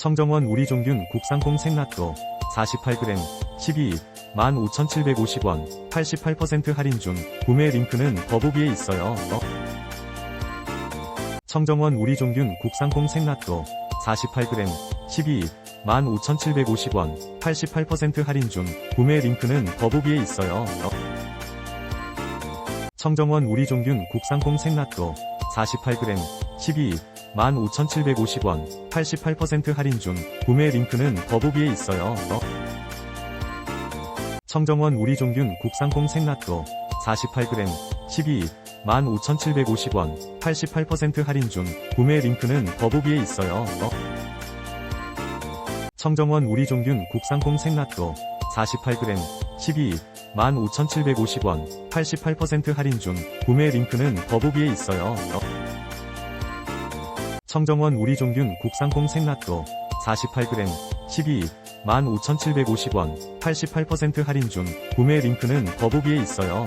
청정원 우리종균 국산콩 생낫도 48g 12 15,750원 88% 할인 중 구매 링크는 더보기에 있어요. 청정원 우리종균 국산콩 생낫도 48g 12 15,750원 88% 할인 중 구매 링크는 더보기에 있어요. 청정원 우리종균 국산콩 생낫도 48g 12 15,750원, 88% 할인 중, 구매 링크는 더보기에 있어요. 청정원 우리종균 국산콩 생낫도 48g 12 15,750원 88% 할인 중 구매 링크는 더보기에 있어요. 청정원 우리종균 국산콩 생낫도 48g 12 15,750원 88% 할인 중 구매 링크는 더보기에 있어요. 청정원 우리종균 국산콩 생納豆 48g 12 15,750원 88% 할인 중 구매 링크는 더보기에 있어요.